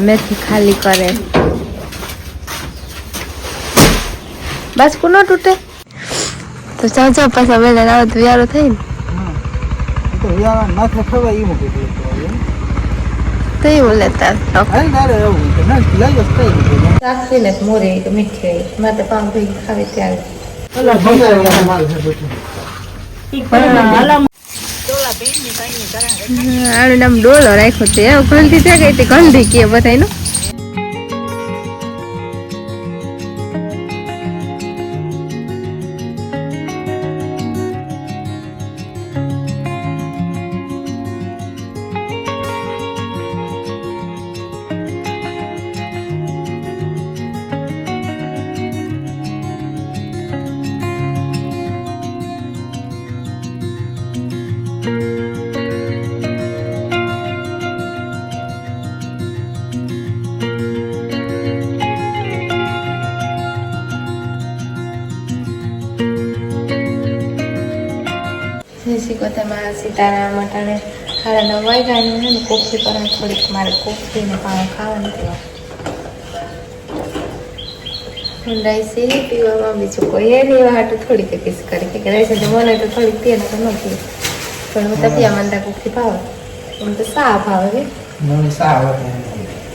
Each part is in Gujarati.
મેથી ખાલી કરે. બસ કોનો તૂટે. તો ચાલ ચાલ પાછા વેલા આવે તો યારો થઈ ને. મોરે મીઠી. મારે પાઉં ભાઈ ખાવે ત્યારે. આનું નામ ડોલો રાખ્યો છે. ખોલતી છે કે તે કે બધાયનું? કથામાં સીતારામ અટાણે ખાડા નવ વાગ્યાનું છે ને કોફી પર થોડીક મારે કોફી ને પાણી ખાવાનું થયું ઠંડાઈ છે પીવામાં બીજું કોઈ એ નહીં હાટું થોડીક કિસ કરી. કે રહે છે મને તો થોડીક પીએ તો ન પીએ પણ હું તપિયા માંડા કોફી ભાવે. એમ તો સા ભાવે કે?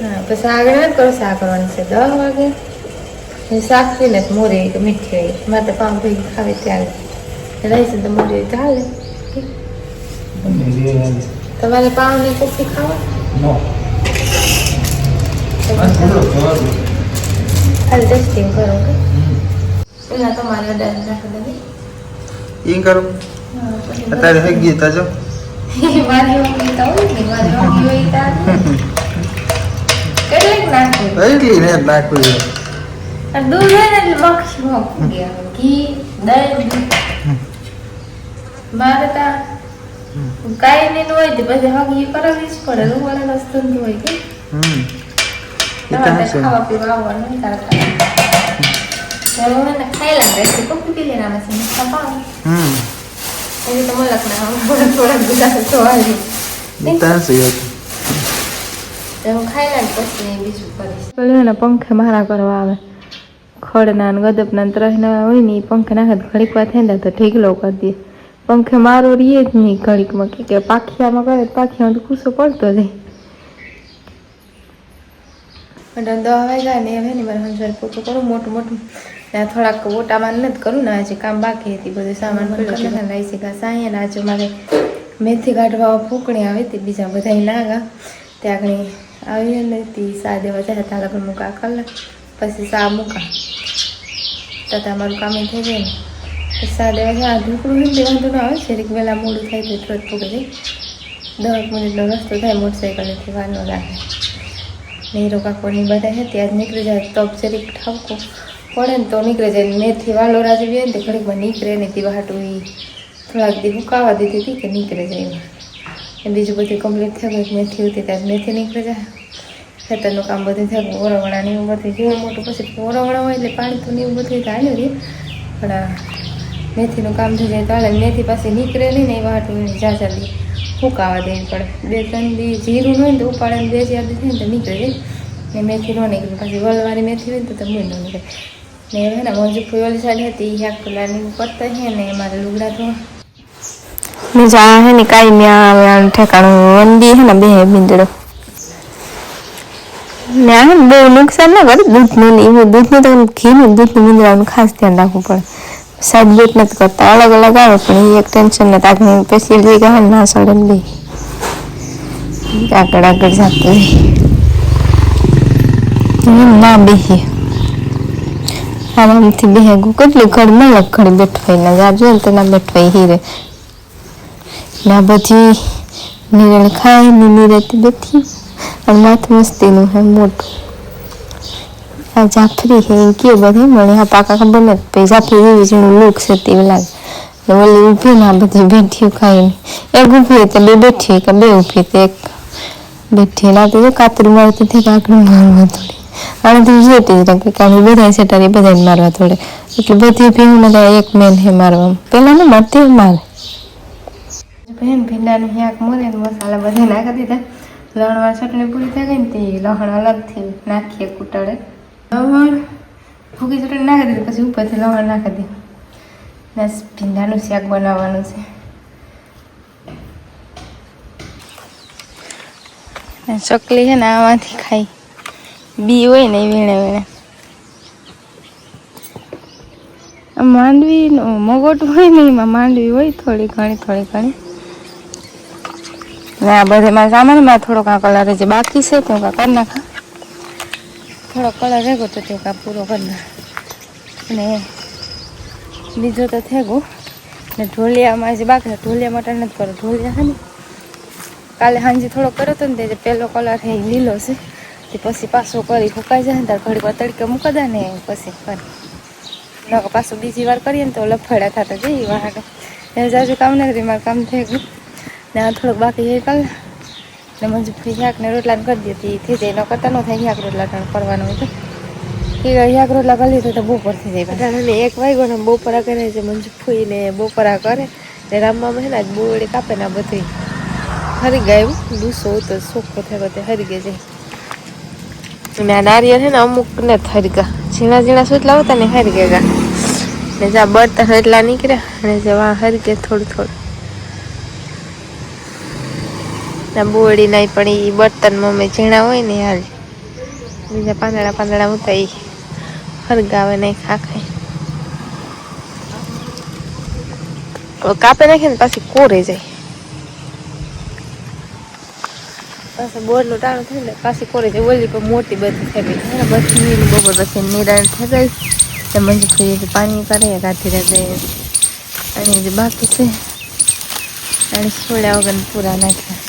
હા પછી આગળ ના કરો સા કરવાની છે દસ વાગે. ને પીને તો મોરી મીઠી હોય. મારે તો પાઉં ભાઈ ખાવે ત્યારે. રહે છે તો મોરી તો હાલે. તમારે પાઉં ની કોફી ખાવા? નો. ખાલી ટેસ્ટિંગ કરો કે પેલા તમારે અડાર નાખી દે ઈ કરું. અત્યારે હે ગઈ તાજો મારી મમ્મી તો મારી મમ્મી હોય તા કેટલીક નાખું? એટલી ને નાખવી દૂધ હોય ને એટલે મોકું ગયા ઘી દહીં મારે તા કાંઈ નહીં હોય તો પછી હગી કરાવવી જ પડે જ ધંધો હોય કે. હમ. ખાવા પીવા આવવાનું તારે મને ખાઈ લાગે છે કોફી પી લેના આવે છે પાવ. હમ. એની તો મલક ના આવે થોડાક ગુજરાત જોવાની. તાર છે યાર તો. કરીશ. પેલું ને પંખે મારા કરવા આવે. ખડના ગદપના ને ત્રહના હોય ને એ પંખે નાખે ઘડીક વાર થાય ને તો ઢીકલો કરી દે. પંખે મારો રીએ જ નહીં ઘડીકમાં કે પાખિયામાં કરે પાખિયામાં તો ગુસ્સો પડતો જાય અને દવા વાગ્યા ને હવે ને મારે હંસાર પોતું કરું મોટું મોટું ને થોડાક ઓટામાં નથી કરું ને આજે કામ બાકી હતી બધું સામાન પડ્યો લઈ શીખા સાંયે ને આજે મારે મેથી કાઢવા ફૂકણી આવી હતી બીજા બધા નાગા. ત્યાં આગળ આવી ને સા દેવા જાય ત્યાં પણ મૂકા કલાક પછી સા મૂકા. તો તમારું કામ થઈ જાય ને. પછી વાગે આ ઢોકળું નથી વાંધો ના આવે છે એક વહેલા મોડું થાય તો થોડું જાય દસ મિનિટનો રસ્તો થાય મોટરસાઇકલથી વાર ન લાગે નહીં કાકોની બધા છે ત્યાં જ નીકળી જાય તો જરીક ઠાવકો. પડે ને તો નીકળે જાય મેથી વાલો રાજી બી તો ઘડીકમાં નીકળે ને તે વાટું એ થોડાક દી હુકાવા દીધી હતી કે નીકળે જાય એમાં. બીજું બધું કમ્પ્લીટ થઈ ગયું મેથી હતી ત્યાં મેથી નીકળે જાય. ખેતરનું કામ બધું થાય, ઓરવણાની એવું બધું જેવું મોટું પછી ઓરવણા હોય એટલે પાણી તો ને એવું બધું થાય ને પણ મેથીનું કામ થઈ જાય તો હાલે મેથી પાસે નીકળે નહીં ને એ વાટું એની જા જલ્દી ફૂંકાવા દેવી પડે. બે ત્રણ દી જીરું હોય ને તો ઉપાડે બે ચાર દી ને તો નીકળે જાય ને મેથી ન નીકળે. પછી વલવાળી મેથી હોય ને તો મૂળ ન નીકળે. ને હવે ને મંજુ ફૂલવાળી સાડી હતી એ આખું લાની કરતા છે ને મારે લુગડા તો. બીજા હે ને, કાંઈ આનું ઠેકાણું. વંદી હે ને બે બિંદડો ને બહુ નુકસાન ના કરે દૂધનું એવું દૂધનું તો ઘીનું દૂધનું બિંદડાનું ખાસ ધ્યાન રાખવું પડે. બેટ નથી કરતા. અલગ અલગ આવે, પણ એ એક ટેન્શન નથી આગળ પછી લઈ ગયા ના સડે બે આગળ આગળ જાતું ના બેહીએ આરામથી બેહે. કેટલી ઘડી મલક ઘડી બેઠવાઈ ના જાજો ને તો ના બેઠવાઈ હીરે. ના બધી નિરળ ખાયની નિરેતી બેઠી. અને માથું મસ્તીનું હે મોટું. આ જાફરી છે એમ કયો બધે, મને આ પાકા ખબર નથી પછી જાફરી એવી છે લુક છે તેવું લાગે ઓલી ઊભી ના બધી બેઠી ખાઈને. એક ઊભી તો બે બેઠી કે બે ઊભી તો એક બેઠી ના તો કાતરું મારતી હતી કાકડું મારવા થોડી અને તું જોતી જ રાખે કે અમે બધા એ બધાને મારવા થોડે એટલે બધી ભીનું બધા એક મેન હે મારવા પેલા ને મારતી મારે. બેન ભીંડાનું શાક મોરે મસાલા બધા નાખી દીધા. લણવા ચટણી પૂરી થઈ ગઈ ને તે લહણ અલગથી નાખીએ કૂટડે લવણ ભૂકી ચટણી નાખી દીધી પછી ઉપરથી લવણ નાખી દે ને ભીંડાનું શાક બનાવવાનું છે ચકલી છે ને આમાંથી ખાઈ બી હોય ને વીણે વીણે આ માંડવીનું મગોટું હોય ને એમાં માંડવી હોય થોડી ઘણી થોડી ઘણી ને આ બધે મારા સામાનમાં થોડોક આ કલર જે બાકી છે તો કા કરી નાખા થોડો કલર રેગો તો તે કા પૂરો કરી અને બીજો તો થઈ ગયો ને ઢોલિયામાં જે બાકી ઢોલિયા માટે નથી કરો. ઢોલિયા છે ને, કાલે સાંજે થોડો કર્યો હતો ને તે પહેલો કલર હે લીલો છે. તે પછી પાછો કરી ફૂંકાઈ જાય ને ત્યારે ઘડી વાર તડકે મૂકી દે ને પછી કરી પાછું બીજી વાર કરીએ ને તો લફડા થતા જઈએ વાહ એ જાજુ કામ નથી, મારું કામ થઈ ગયું ને આ થોડુંક બાકી એ કલ. ને મંજુ ફરી શાક ને રોટલા ને કરી દીધી. થઈ જાય ન કરતા ન થાય શાક રોટલા ટાણ કરવાનું હોય તો. એ શાક રોટલા કરી લીધું તો બપોર થઈ જાય બધા અને એક વાગ્યો ને બપોરા કરે છે મંજુ ફૂઈ ને બપોરા કરે. ને રામમાં છે ને આજ બોવડી કાપે ને બધી. હરી ગયું ડૂસો તો સોખો થયો તે હરી ગઈ જાય. અને આ નારિયેળ છે ને અમુક ને થરગા ઝીણા ઝીણા સુતલા હતા ને હરી ગયા ને જ્યાં બળતા એટલા નીકળ્યા અને જવા હરી ગયા થોડું થોડું. ને બોળી નહીં પણ એ બર્તન મમ્મી ઝીણા હોય ને હાલ. બીજા પાંદડા પાંદડા ઉતા એ ફરગાવે નહીં ખાખાય કાપે નાખે ને પાછી કોરે જાય. પાછું બોરનું ટાણું થાય ને પાછી કોરે જાય. ઓલી પણ મોટી બધી થઈ ગઈ. બધી પછી નિરાણ થઈ ગઈ. તો મંજુ પાણી કરે રાતે રાતે અને બાકી છે અને છોડ્યા વગર પૂરા નાખ્યા.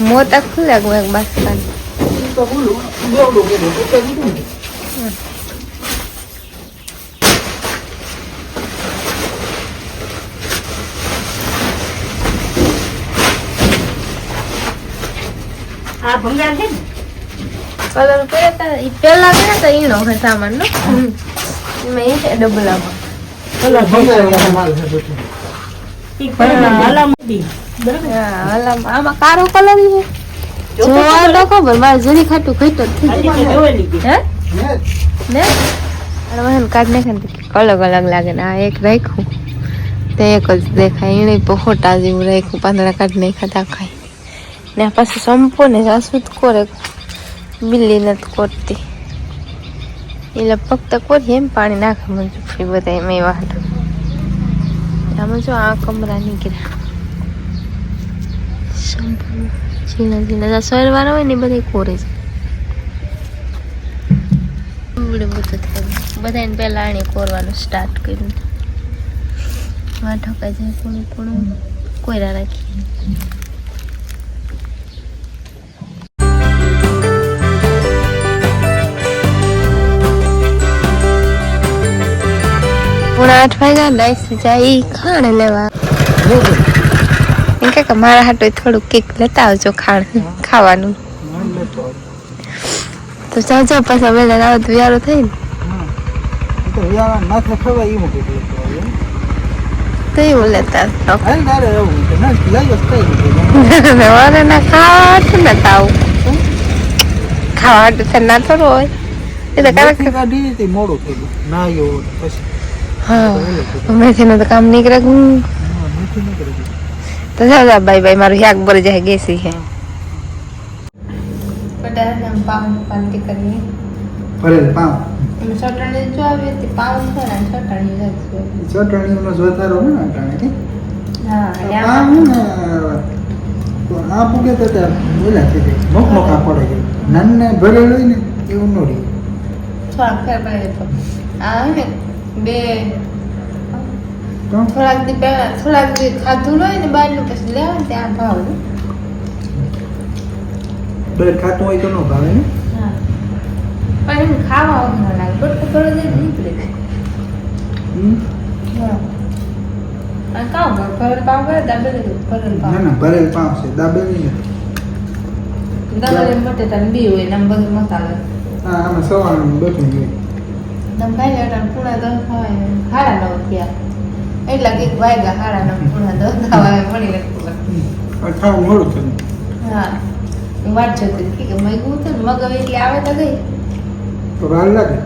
મોટા ખુલ્લા ગયો એક બસ કાન આ ભંગાર છે ને કલર કર્યા તા ઈ પેલા કર્યા તા ઈનો હે સામાન નો એ છે ડબલામાં ઈ પણ હલામતી બરાબર હા હલામ આમાં કારો કલર છે. જોવા તો ખબર મારે જરી ખાટું ખઈટ જ થઈ આજી જાય તો જોયેલી કે હે ને અને કાઢ નાખે અલગ અલગ લાગે ને આ એક રાખ્યું. તે એક જ દેખાય એને પહોટા જેવું રાખ્યું પાંદડા કાઢ તા ખાઈ ને આ પાછું સંપો ને સાસુદ કોરે બિલ્લી નથી કોરતી. એટલે ફક્ત કોરી એમ પાણી નાખે મને ફી બધા એમ એવા હતા આમાં જો આ કમરા નીકળ્યા સંપો ઝીણા ઝીણા સોયરવાળા હોય ને બધા કોરે છે બધાને પહેલાં આણે કોરવાનું સ્ટાર્ટ કર્યું વાંઠો ઠકાઈ જાય કોણ કોણ કોયરા રાખી પૂણા આઠ વાગ્યા ડાઈસ જાય ખાણ લેવા. એમ કે મારા હાટો થોડું કેક લેતા આવજો ખાણ, ખાવાનું. તો જાઓ પાછા વેલા આવો તો વ્યારો થઈ ને. તો એવું લેતા આવજો. વારે ના ખાવા હાટું ના થાવ ખાવા હાટું થાય ના થોડું હોય. એ તો મોડું ના, એવું હા મેથી નું તો કામ નીકળે કે તો જાઓ બાય બાય મારું શાક ભરી જાય ગેસી છે. કરીએ ભરેલ એવું ન રહે. ને બે થોડાક દી પહેલા થોડાક દી ખાધું હોય ને બહારનું પછી લેવા ને ત્યાં ભાવ. બ્રેડ ખાતું હોય તો ન ભાવે ને? હા. પણ એમ ખાવા વગર લાગે. બટકું કરો દે નીકળે ભરેલ પાવ ના ના છે દાબેલી ને દાબેલી બટેટા ને બી હોય ને મસાલો. હા આમાં સવારનું બધું હોય. તમે ખાઈ લે પૂણા દસ હોય ને નવ થયા. એટલા કંઈક વાગ્યા હાડા નવ પૂણા દસ ખાવા મળી મોડું થયું. હા. હું વાત જોતી કે મગું ને મગ હવે એટલે આવે તો ગઈ. તો વાર લાગે.